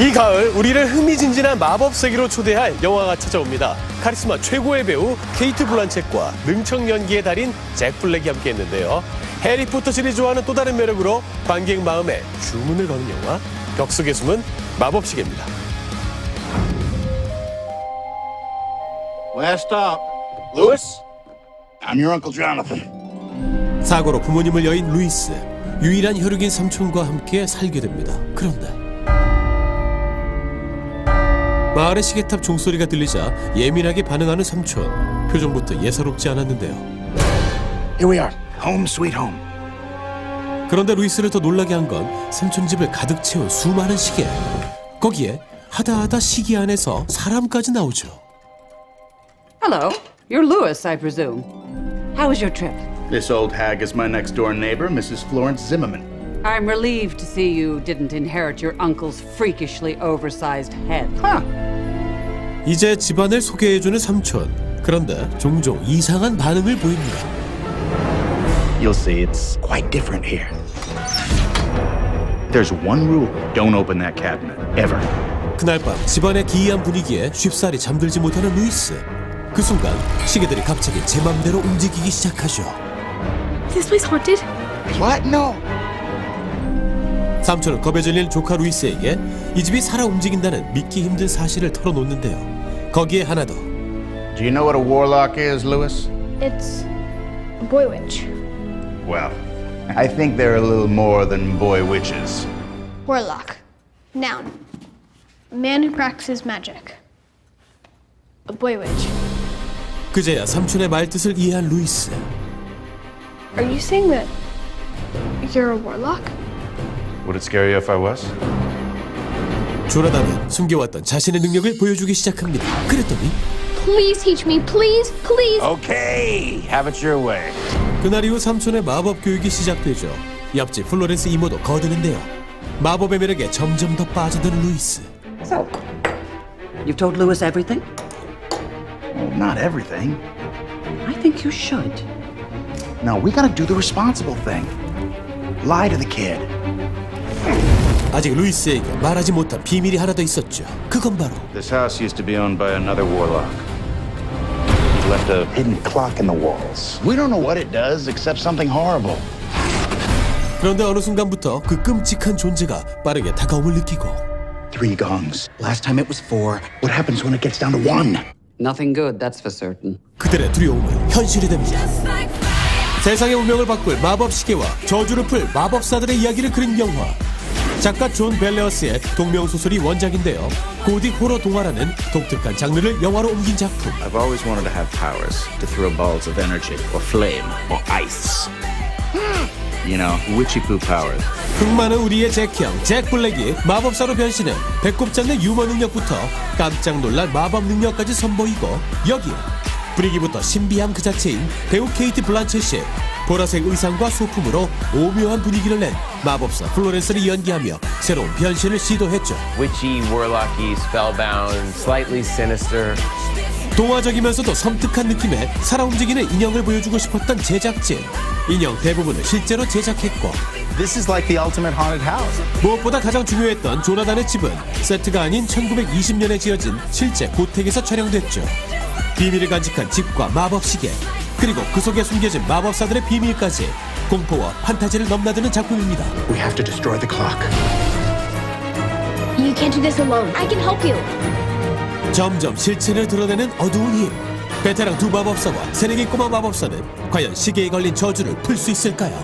이 가을 우리를 흥미진진한 마법 세계로 초대할 영화가 찾아옵니다. 카리스마 최고의 배우 케이트 블란쳇과 능청 연기의 달인 잭 블랙이 함께했는데요. 해리포터 시리즈와는 또 다른 매력으로 관객 마음에 주문을 거는 영화 격수의 숨은 마법 시계입니다. Last stop. Lewis? I'm your Uncle Jonathan. 사고로 부모님을 여인 루이스 유일한 혈육인 삼촌과 함께 살게 됩니다. 그런데 마을의 시계탑 종소리가 들리자 예민하게 반응하는 삼촌 표정부터 예사롭지 않았는데요. Here we are. Home sweet home. 그런데 루이스를 더 놀라게 한 건 삼촌 집을 가득 채운 수많은 시계. 거기에 하다하다 시계 안에서 사람까지 나오죠. Hello. You're Lewis, I presume. How was your trip? This old hag is my next door neighbor, Mrs. Florence Zimmerman. I'm relieved to see you didn't inherit your uncle's freakishly oversized head. Huh. 이제 집안을 소개해주는 삼촌. 그런데 종종 이상한 반응을 보입니다. You'll see it's quite different here. There's one rule don't open that cabinet, ever. 그날 밤 집안의 기이한 분위기에 쉽사리 잠들지 못하는 루이스. 그 순간 시계들이 갑자기 제 맘대로 움직이기 시작하죠. Is this place haunted? What? No. 삼촌은 겁에 질린 조카 루이스에게 이 집이 살아 움직인다는 믿기 힘든 사실을 털어놓는데요. 거기에 하나 더. Do you know what a warlock is, Lewis? It's a boy witch. Well, I think they're a little more than boy witches. Warlock. Noun. A man who practices magic. A boy witch. 그제야 삼촌의 말뜻을 이해한 루이스. Are you saying that you're a warlock? Would it scare you if I was? 조나단은 숨겨왔던 자신의 능력을 보여주기 시작합니다. 그랬더니 Please teach me. Please, please. Okay, have it your way. 그날 이후 삼촌의 마법 교육이 시작되죠. 옆집 플로렌스 이모도 거드는데요. 마법의 매력에 점점 더 빠져드는 루이스. So, you've told Lewis everything? Well, not everything. I think you should. No, we gotta do the responsible thing. Lie to the kid. 아직 루이스에게 말하지 못한 비밀이 하나 더 있었죠. 그건 바로 This house used to be owned by another warlock. He left a Hidden clock in the walls. We don't know what it does except something horrible. 그런데 어느 순간부터 그 끔찍한 존재가 빠르게 다가옴을 느끼고 Three gongs. Last time it was four. What happens when it gets down to one? Nothing good, that's for certain. 그들의 두려움은 현실이 됩니다. 세상의 운명을 바꿀 마법 시계와 저주를 풀 마법사들의 이야기를 그린 영화. 작가 존 벨레어스의 동명 소설이 원작인데요. 고딕 호러 동화라는 독특한 장르를 영화로 옮긴 작품. I've always wanted to have powers to throw balls of energy or flame or ice. You know, witchy poo powers. 흥 많은 우리의 잭형 잭 블랙이 마법사로 변신해 배꼽 잡는 유머 능력부터 깜짝 놀랄 마법 능력까지 선보이고 여기에 분위기부터 신비함 그 자체인 배우 케이트 블란쳇이 보라색 의상과 소품으로 오묘한 분위기를 낸 마법사 플로렌스를 연기하며 새로운 변신을 시도했죠. witchy, warlocky, spellbound, slightly sinister. 동화적이면서도 섬뜩한 느낌의 살아 움직이는 인형을 보여주고 싶었던 제작진. 인형 대부분을 실제로 제작했고 This is like the ultimate haunted house. 무엇보다 가장 중요했던 조나단의 집은 세트가 아닌 1920년에 지어진 실제 고택에서 촬영됐죠. 비밀을 간직한 집과 마법 시계 그리고 그 속에 숨겨진 마법사들의 비밀까지 공포와 판타지를 넘나드는 작품입니다. We have to destroy the clock. You can't do this alone. I can help you. 점점 실체를 드러내는 어두운 힘. 베테랑 두 마법사와 새내기 꼬마 마법사는 과연 시계에 걸린 저주를 풀 수 있을까요?